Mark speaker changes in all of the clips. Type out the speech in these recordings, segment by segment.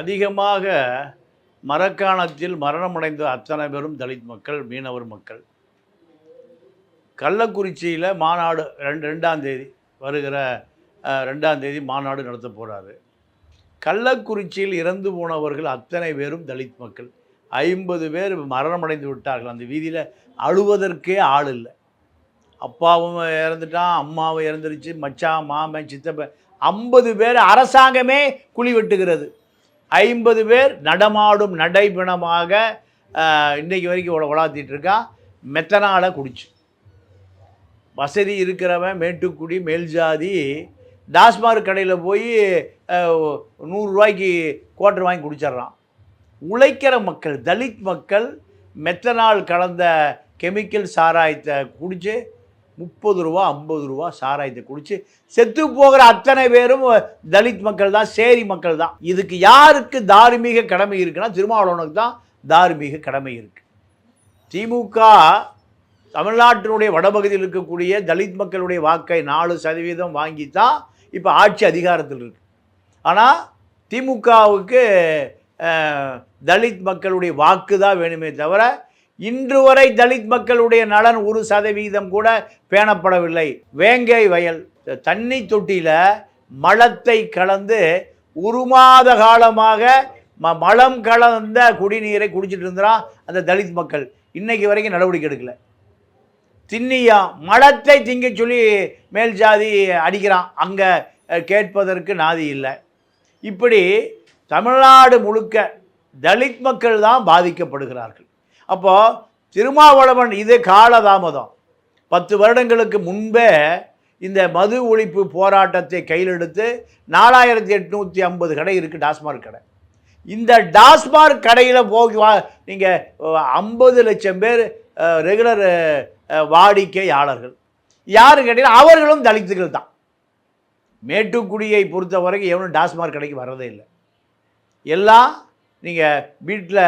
Speaker 1: அதிகமாக மரக்காணத்தில் மரணமடைந்த அத்தனை பேரும் தலித் மக்கள் மீனவர் மக்கள். கள்ளக்குறிச்சியில் மாநாடு ரெண்டு ரெண்டாம் தேதி வருகிற ரெண்டாம் தேதி மாநாடு நடத்த போகிறாரு கள்ளக்குறிச்சியில் இறந்து போனவர்கள் அத்தனை பேரும் தலித் மக்கள். ஐம்பது பேர் மரணமடைந்து விட்டார்கள். அந்த வீதியில் அழுவதற்கே ஆள் இல்லை. அப்பாவும் இறந்துட்டான் அம்மாவும் இறந்துருச்சு மச்சான் மாமன் சித்தப்பன் ஐம்பது பேர் அரசாங்கமே குழி வெட்டுகிறது. ஐம்பது பேர் நடமாடும் நடைபிணமாக இன்றைக்கு வரைக்கும் உல உலாத்திட்டு இருக்கான் மெத்தனால குடிச்சு. வசதி இருக்கிறவன் மேட்டுக்குடி மேல்ஜாதி டாஸ்மார்க் கடையில் போய் நூறுரூவாய்க்கு குவார்டர் வாங்கி குடிச்சிட்றான். உழைக்கிற மக்கள் தலித் மக்கள் மெத்தனால் கலந்த கெமிக்கல் சாராயத்தை குடித்து முப்பது ரூபா ஐம்பது ரூபா சாராயத்தை குடித்து செத்து போகிற அத்தனை பேரும் தலித் மக்கள் தான் சேரி மக்கள் தான் இதுக்கு யாருக்கு தார்மீக கடமை இருக்குன்னா திருமாவளவனுக்கு தான் தார்மீக கடமை இருக்குது திமுக தமிழ்நாட்டினுடைய வடபகுதியில் இருக்கக்கூடிய தலித் மக்களுடைய வாக்கை நாலு சதவீதம் வாங்கி தான் இப்போ ஆட்சி அதிகாரத்தில் இருக்கு. ஆனால் திமுகவுக்கு தலித் மக்களுடைய வாக்கு தான் வேணுமே தவிர இன்று வரை தலித் மக்களுடைய நலன் ஒரு சதவீதம் கூட பேணப்படவில்லை. வேங்கை வயல் தண்ணி தொட்டியில் மலத்தை கலந்து ஒரு மாத காலமாக ம மலம் கலந்த குடிநீரை குடிச்சிட்டு இருந்தான் அந்த தலித் மக்கள். இன்னைக்கு வரைக்கும் நடவடிக்கை எடுக்கல. திண்ணியா மலத்தை திங்க சொல்லி மேல் ஜாதி அடிக்கிறான். அங்கே கேட்பதற்கு நாதி இல்லை. இப்படி தமிழ்நாடு முழுக்க தலித் மக்கள் தான் பாதிக்கப்படுகிறார்கள். அப்போது திருமாவளவன் இது காலதாமதம். பத்து வருடங்களுக்கு முன்பே இந்த மது ஒழிப்பு போராட்டத்தை கையிலெடுத்து நாலாயிரத்தி எட்நூற்றி ஐம்பது கடை இருக்குது டாஸ்மார்க் கடை. இந்த டாஸ்மார்க் கடையில் போய் வா நீங்கள் ஐம்பது லட்சம் பேர் ரெகுலர் வாடிக்கையாளர்கள். யாரு கேட்டீங்கன்னா அவர்களும் தலித்துகள் தான். மேட்டுக்குடியை பொறுத்த வரைக்கும் எவனும் டாஸ்மார்க் கடைக்கு வர்றதே இல்லை. எல்லாம் நீங்கள் வீட்டில்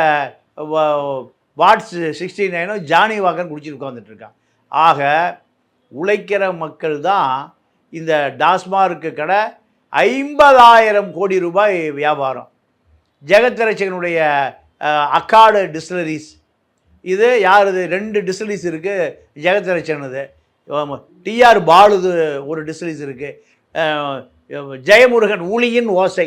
Speaker 1: வாட்ஸ் சிக்ஸ்டி நைனும் ஜானி வாக்கன் குடிச்சிட்டு உட்காந்துட்ருக்கான் ஆக உழைக்கிற மக்கள் தான் இந்த டாஸ்மார்க்கு கடை ஐம்பதாயிரம் கோடி ரூபாய் வியாபாரம். ஜெகத்ரட்சகனுடைய அக்காடு டிஸ்டிலரிஸ் இது யார் இது? ரெண்டு டிஸ்டிலரிஸ் இருக்குது ஜெகத்ரட்சகனது டிஆர் பாலுது ஒரு டிஸ்டிலரிஸ் இருக்குது ஜெயமுருகன் உளியின் ஓசை.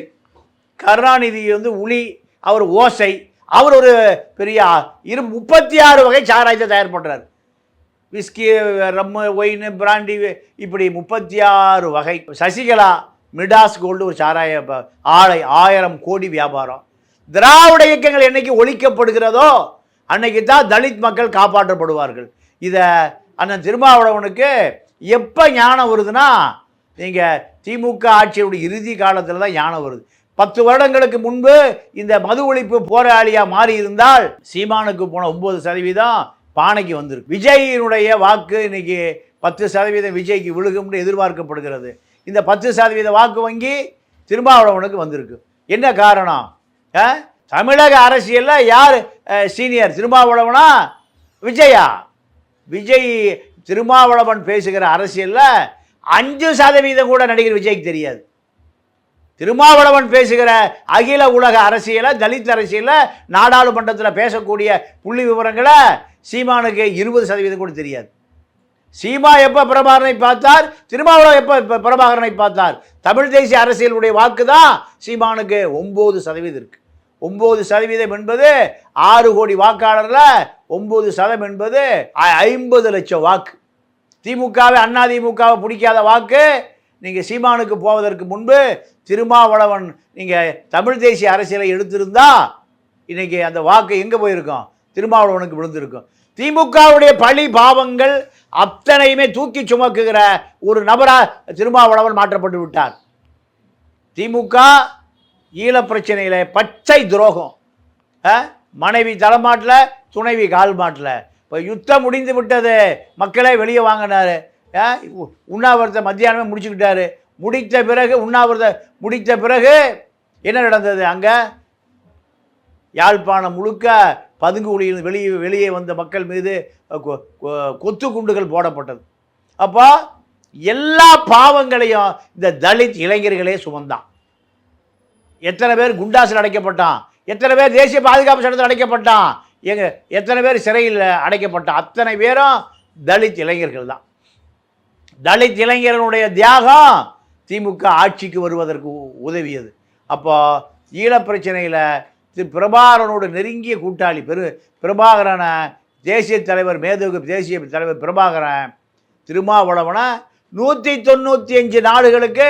Speaker 1: கருணாநிதி வந்து உளி அவர் ஓசை. அவர் ஒரு பெரிய இரு முப்பத்தி ஆறு வகை சாராயத்தை தயார் பண்ணுறாரு விஸ்கி ரம்மு ஒயின் பிராண்டி இப்படி முப்பத்தி ஆறு வகை. சசிகலா மிடாஸ் கோல்டு ஒரு சாராய ஆலை ஆயிரம் கோடி வியாபாரம். திராவிட இயக்கங்கள் என்னைக்கு ஒழிக்கப்படுகிறதோ அன்னைக்கு தான் தலித் மக்கள் காப்பாற்றப்படுவார்கள். இதை அண்ணன் திருமாவளவனுக்கு எப்போ ஞானம் வருதுன்னா நீங்கள் திமுக ஆட்சியுடைய இறுதி காலத்தில் தான் ஞானம் வருது. பத்து வருடங்களுக்கு முன்பு இந்த மது ஒழிப்பு போராளியாக மாறி இருந்தால் சீமானுக்கு போன ஒம்பது சதவீதம் பானைக்கு வந்திருக்கு. விஜயினுடைய வாக்கு இன்னைக்கு பத்து சதவீதம் விஜய்க்கு விழுகும்னு எதிர்பார்க்கப்படுகிறது. இந்த பத்து சதவீத வாக்கு வங்கி திருமாவளவனுக்கு வந்திருக்கு. என்ன காரணம்? ஆ? தமிழக அரசியலில் யார் சீனியர் திருமாவளவனா? விஜயா? விஜய் திருமாவளவன் பேசுகிற அரசியலில் அஞ்சு சதவீதம் கூட நடிகர் விஜய்க்கு தெரியாது. திருமாவளவன் பேசுகிற அகில உலக அரசியலை தலித் அரசியலை நாடாளுமன்றத்தில் பேசக்கூடிய புள்ளி விவரங்களை சீமானுக்கு இருபது சதவீதம் கூட தெரியாது. சீமா எப்போ பிரபாகரனை பார்த்தார்? திருமாவளவன் எப்போ பிரபாகரனை பார்த்தார்? தமிழ் தேசிய அரசியலுடைய வாக்கு தான் சீமானுக்கு ஒம்பது சதவீதம் இருக்குது ஒம்பது சதவீதம் என்பது ஆறு கோடி வாக்காளரில் ஒம்பது சதம் என்பது ஐம்பது லட்சம் வாக்கு. திமுகவை அண்ணா திமுகவை பிடிக்காத வாக்கு நீங்கள் சீமானுக்கு போவதற்கு முன்பு திருமாவளவன் நீங்கள் தமிழ் தேசிய அரசியலை எடுத்திருந்தா இன்றைக்கி அந்த வாக்கு எங்கே போயிருக்கும்? திருமாவளவனுக்கு விழுந்திருக்கும். திமுகவுடைய பழி பாவங்கள் அத்தனையுமே தூக்கி சுமக்குகிற ஒரு நபராக திருமாவளவன் மாற்றப்பட்டு விட்டார். திமுக ஈழ பிரச்சனையில் பச்சை துரோகம். ஆ? மனைவி தலைமாட்டில் துணைவி கால் மாட்டில். இப்போ யுத்தம் முடிந்து விட்டது. மக்களே வெளியே வாங்கினார். உண்ணாவிரத்தை மத்தியானமே முடிச்சுக்கிட்டாரு. முடித்த பிறகு உண்ணாவிரதம் முடித்த பிறகு என்ன நடந்தது அங்கே? யாழ்ப்பாணம் முழுக்க பதுங்கு பதுங்குகுழியில் வெளியே வெளியே வந்த மக்கள் மீது கொ- கொ- கொத்து குண்டுகள் போடப்பட்டது. அப்போ எல்லா பாவங்களையும் இந்த தலித் இளைஞர்களே சுமந்தான். எத்தனை பேர் குண்டாசில் அடைக்கப்பட்டான்? எத்தனை பேர் தேசிய பாதுகாப்பு சட்டத்தில் அடைக்கப்பட்டான்? எங்கள் எத்தனை பேர் சிறையில் அடைக்கப்பட்டான்? அத்தனை பேரும் தலித் இளைஞர்கள் தான். தலித் இளைஞர்களுடைய தியாகம் திமுக ஆட்சிக்கு வருவதற்கு உதவியது. அப்போ ஈழ பிரச்சனையில் திரு பிரபாகரனோட நெருங்கிய கூட்டாளி பெரு பிரபாகரனை தேசிய தலைவர் மேதகு தேசிய தலைவர் பிரபாகரன் திருமாவளவனை நூற்றி தொண்ணூற்றி அஞ்சு நாடுகளுக்கு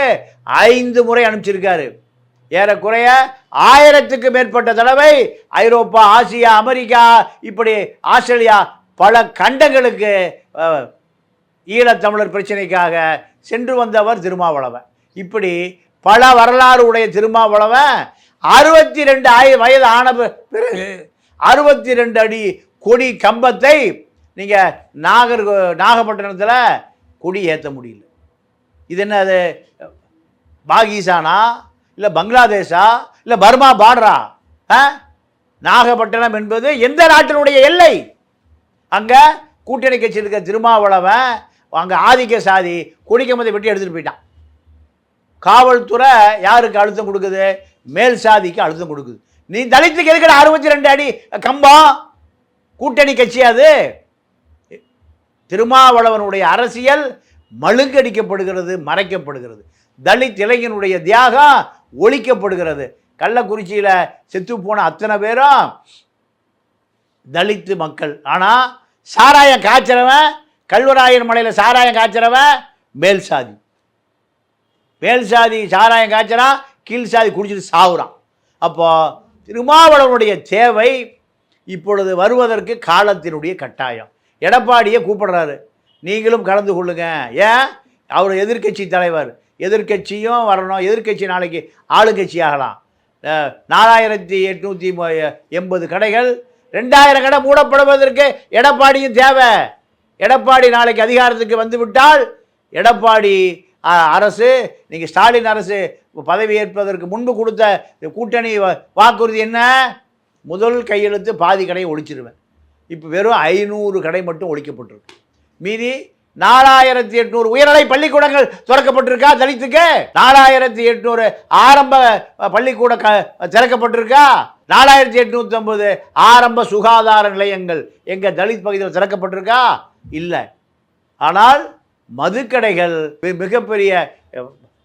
Speaker 1: ஐந்து முறை அனுப்பிச்சிருக்காரு. ஏறக்குறைய ஆயிரத்துக்கு மேற்பட்ட தடவை ஐரோப்பா ஆசியா அமெரிக்கா இப்படி ஆஸ்திரேலியா பல கண்டங்களுக்கு ஈழத்தமிழர் பிரச்சனைக்காக சென்று வந்தவர் திருமாவளவன். இப்படி பல வரலாறு உடைய திருமாவளவன் அறுபத்தி ரெண்டு ஆய வயது ஆன பிறகு அறுபத்தி ரெண்டு அடி கொடி கம்பத்தை நீங்கள் நாகர் நாகப்பட்டினத்தில் கொடி ஏற்ற முடியல. இது என்ன அது பாகிஸ்தானா? இல்லை பங்களாதேஷா? இல்லை பர்மா பாடுறா ஆ? நாகப்பட்டினம் என்பது எந்த நாட்டினுடைய எல்லை? அங்கே கூட்டணி கட்சி இருக்க திருமாவளவன் அங்கே ஆதிக்க சாதி குடிக்கமதை வெட்டி எடுத்துகிட்டு போயிட்டான். காவல்துறை யாருக்கு அழுத்தம் கொடுக்குது? மேல் சாதிக்கு அழுத்தம் கொடுக்குது. நீ தலித்துக்கு எதுக்கட அறுபத்தி ரெண்டு அடி கம்பம் கூட்டணி கட்சி அது. திருமாவளவனுடைய அரசியல் மழுங்கடிக்கப்படுகிறது மறைக்கப்படுகிறது. தலித் இளைஞனுடைய தியாகம் ஒழிக்கப்படுகிறது. கள்ளக்குறிச்சியில் செத்து போன அத்தனை பேரும் தலித்து மக்கள். ஆனால் சாராயம் காய்ச்சறவன் கல்வராயன் மலையில் சாராயம் காய்ச்சறவ மேல் சாதி. மேல் சாதி சாராயம் காய்ச்சறா கீழ் சாதி குடிச்சிட்டு சாவுறான். அப்போ திருமாவளவனுடைய தேவை இப்பொழுது வருவதற்கு காலத்தினுடைய கட்டாயம். எடப்பாடியை கூப்பிடுறாரு நீங்களும் கலந்து கொள்ளுங்க. ஏன்? அவர் எதிர்க்கட்சி தலைவர். எதிர்க்கட்சியும் வரணும். எதிர்க்கட்சி நாளைக்கு ஆளுங்கட்சி ஆகலாம் நாலாயிரத்தி எட்நூற்றி எண்பது கடைகள் ரெண்டாயிரம் கடை மூடப்படுவதற்கு எடப்பாடியும் தேவை. எடப்பாடி நாளைக்கு அதிகாரத்துக்கு வந்துவிட்டால் எடப்பாடி அரசு நீங்கள் ஸ்டாலின் அரசு பதவி ஏற்பதற்கு முன்பு கொடுத்த கூட்டணி வாக்குறுதி என்ன? முதல் கையெழுத்து பாதி கடையை ஒழிச்சிருவேன். இப்போ வெறும் ஐநூறு கடை மட்டும் ஒழிக்கப்பட்டிருக்கு. மீதி நாலாயிரத்தி எட்நூறு உயர்நிலை பள்ளிக்கூடங்கள் திறக்கப்பட்டிருக்கா தலித்துக்கு? நாலாயிரத்தி எட்நூறு ஆரம்ப பள்ளிக்கூட க திறக்கப்பட்டிருக்கா? நாலாயிரத்தி எட்நூற்றி ஐம்பது ஆரம்ப சுகாதார நிலையங்கள் எங்கள் தலித் பகுதியில் திறக்கப்பட்டிருக்கா? இல்லை. ஆனால் மதுக்கடைகள் மிகப்பெரிய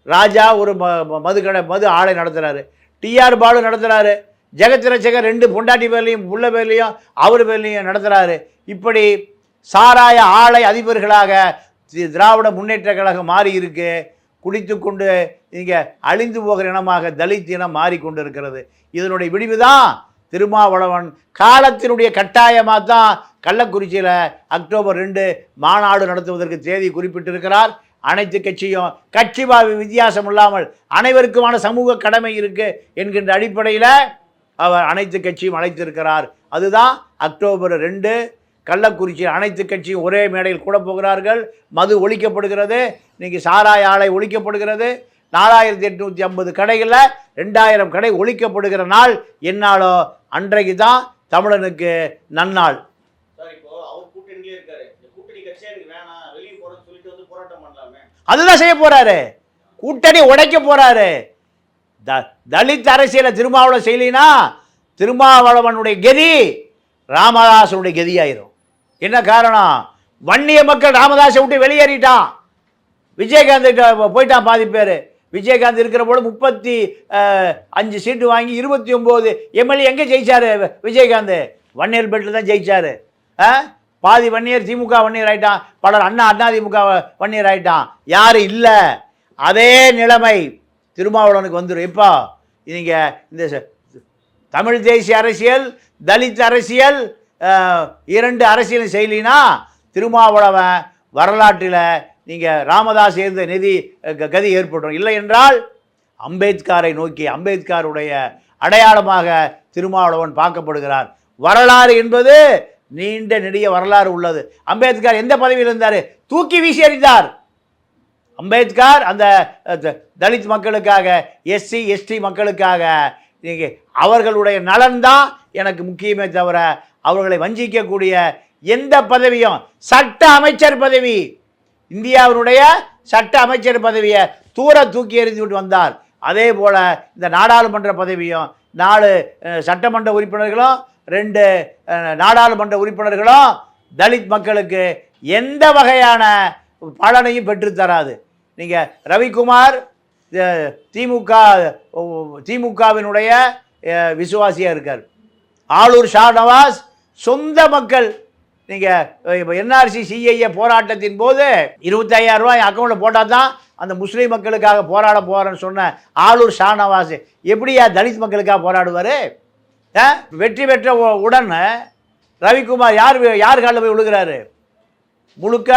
Speaker 1: ராஜா ஒரு ம மதுக்கடை மது ஆலை நடத்துகிறாரு டிஆர் பாலு நடத்துகிறாரு ஜெகத்ரட்சகர் ரெண்டு பொண்டாட்டி பேர்லையும் புள்ள பேர்லையும் அவர் பேர்லையும் நடத்துகிறாரு இப்படி சாராய ஆலை அதிபர்களாக தி- திராவிட முன்னேற்ற கழகம் மாறி இருக்கு. குடித்து கொண்டு இங்கே அழிந்து போகிற இனமாக தலித் இனம் மாறிக்கொண்டு இருக்கிறது இதனுடைய விடிவு தான் திருமாவளவன் காலத்தினுடைய கட்டாயமாக தான் கள்ளக்குறிச்சியில் அக்டோபர் ரெண்டு மாநாடு நடத்துவதற்கு தேதி குறிப்பிட்டிருக்கிறார். அனைத்து கட்சியும் கட்சி பாவி வித்தியாசம் இல்லாமல் அனைவருக்குமான சமூக கடமை இருக்கு என்கின்ற அடிப்படையில் அவர் அனைத்து கட்சியும் அழைத்திருக்கிறார். அதுதான் அக்டோபர் ரெண்டு. கள்ளக்குறிச்சி அனைத்து கட்சியும் ஒரே மேடையில் கூட போகிறார்கள். மது ஒழிக்கப்படுகிறது. இன்றைக்கி சாராய ஆலை ஒழிக்கப்படுகிறது. நாலாயிரத்தி எட்நூற்றி ஐம்பது கடைகளில் ரெண்டாயிரம் கடை ஒழிக்கப்படுகிற நாள் என்னாலோ அன்றைக்கு தான் தமிழனுக்கு நன்னாள்.
Speaker 2: இருக்காரு. கூட்டணி கட்சியா எனக்கு வேணாம். வெளியே போறேன்னு சொல்லிட்டு வந்து போராட்டம் பண்ணலாமே.
Speaker 1: அதுதான் செய்ய போறாரு. கூட்டணி உடைக்க போறாரு. த தலித் அரசியலை திருமாவளவன் செய்யலினா திருமாவளவனுடைய கதி ராமதாசனுடைய கதியாயிரும். என்ன காரணம்? வன்னிய மக்கள் ராமதாஸை விட்டு வெளியேறிட்டான். விஜயகாந்த் போயிட்டான் பாதி பேர். விஜயகாந்த் இருக்கிற போது முப்பத்தி அஞ்சு சீட்டு வாங்கி இருபத்தி ஒம்பது எம்எல்ஏ எங்கே ஜெயிச்சாரு? விஜயகாந்த். வன்னியர் பெட்டில் தான் ஜெயிச்சாரு. ஆ? பாதி வன்னியர் திமுக வன்னியர் ஆயிட்டான் பலர் அண்ணா அண்ணா திமுக வன்னியர் ஆயிட்டான் யார் இல்லை. அதே நிலைமை திருமாவளவனுக்கு வந்துடும் இப்போ நீங்கள் இந்த தமிழ் தேசிய அரசியல் தலித் அரசியல் இரண்டு அரசியலும் செய்யலினா திருமாவளவன் வரலாற்றில் நீங்கள் ராமதாஸ் இருந்த நிதி க- கதி ஏற்படும் இல்லை என்றால் அம்பேத்கரை நோக்கி அம்பேத்கருடைய அடையாளமாக திருமாவளவன் பார்க்கப்படுகிறார். வரலாறு என்பது நீண்ட நெடிய வரலாறு உள்ளது. அம்பேத்கர் எந்த பதவியில் இருந்தார்? தூக்கி வீசி எறிந்தார் அம்பேத்கர் அந்த த- தலித் மக்களுக்காக எஸ்சி எஸ்டி மக்களுக்காக நீங்கள் அவர்களுடைய நலன்தான் எனக்கு முக்கியமே தவிர அவர்களை வஞ்சிக்கக்கூடிய எந்த பதவியும் சட்ட அமைச்சர் பதவி இந்தியாவினுடைய சட்ட அமைச்சர் பதவியை தூர தூக்கி எறிந்துவிட்டு வந்தார். அதே போல் இந்த நாடாளுமன்ற பதவியும் நாலு சட்டமன்ற உறுப்பினர்களும் ரெண்டு நாடாளுமன்ற உறுப்பினர்களும் தலித் மக்களுக்கு எந்த வகையான பலனையும் பெற்றுத்தராது நீங்கள் ரவிக்குமார் திமுக திமுகவினுடைய விசுவாசியாக இருக்கார். ஆளூர் ஷா நவாஸ் சொந்த மக்கள். நீங்கள் இப்போ என்ஆர்சி சிஐஏ போராட்டத்தின் போது இருபத்தையாயிரம் ரூபாய் அக்கௌண்ட்டில் போட்டால் தான் அந்த முஸ்லீம் மக்களுக்காக போராட போகிறேன்னு சொன்ன ஆளூர் ஷா நவாஸ் எப்படியா தலித் மக்களுக்காக போராடுவார்? வெற்றி பெற்ற உ- ரவிக்குமார் யார் யார் காலில் போய் விழுகிறாரு முழுக்க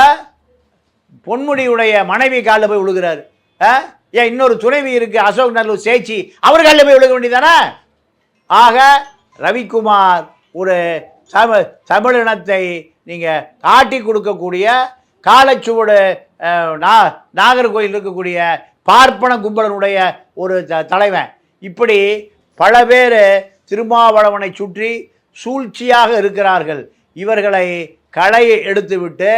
Speaker 1: பொன்முடியுடைய மனைவி காலில் போய் விழுகிறாரு ஆ? ஏன் இன்னொரு துணைவி இருக்குது அசோக் நல்லூர் சேச்சி அவர் காலில் போய் விழுக வேண்டியதானே ஆக ரவிக்குமார் ஒரு தமிழ் தமிழினத்தை நீங்கள் காட்டி கொடுக்கக்கூடிய காலச்சுவடு நா நாகர்கோயில் இருக்கக்கூடிய பார்ப்பன கும்பலனுடைய ஒரு த தலைவன். இப்படி பல பேர் திருமாவளவனை சுற்றி சூழ்ச்சியாக இருக்கிறார்கள். இவர்களை களை எடுத்துவிட்டு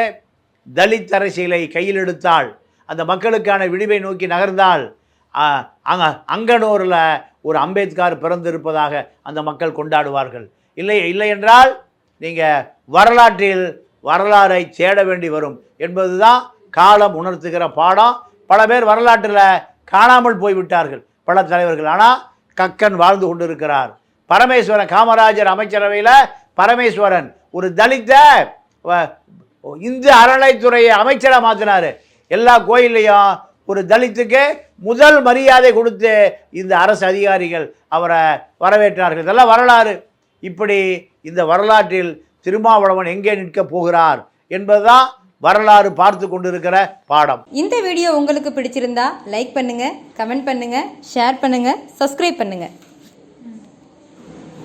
Speaker 1: தலித் அரசியலை கையில் எடுத்தால் அந்த மக்களுக்கான விடிவை நோக்கி நகர்ந்தால் அங்க அங்கனூரில் ஒரு அம்பேத்கர் பிறந்திருப்பதாக அந்த மக்கள் கொண்டாடுவார்கள். இல்லை இல்லை என்றால் நீங்கள் வரலாற்றில் வரலாறை தேட வேண்டி வரும் என்பது தான் காலம் உணர்த்துகிற பாடம். பல பேர் வரலாற்றில் காணாமல் போய்விட்டார்கள் பல தலைவர்கள். ஆனால் கக்கன் வாழ்ந்து கொண்டிருக்கிறார். பரமேஸ்வரன் காமராஜர் அமைச்சரவையில் பரமேஸ்வரன் ஒரு தலித்த வ- இந்து அறநிலைத்துறையை அமைச்சராக மாற்றினார் எல்லா கோயில்லையும் ஒரு தலித்துக்கு முதல் மரியாதை கொடுத்து இந்த அரசு அதிகாரிகள் அவரை வரவேற்றார்கள். இதெல்லாம் வரலாறு. இப்படி இந்த வரலாற்றில் திருமாவளவன் எங்கே நிற்கப் போகிறார் என்பதுதான் வரலாறு பார்த்து கொண்டிருக்கிற பாடம்.
Speaker 3: இந்த வீடியோ உங்களுக்கு பிடிச்சிருந்தா லைக் பண்ணுங்க கமெண்ட் பண்ணுங்க ஷேர் பண்ணுங்க சப்ஸ்கிரைப் பண்ணுங்க.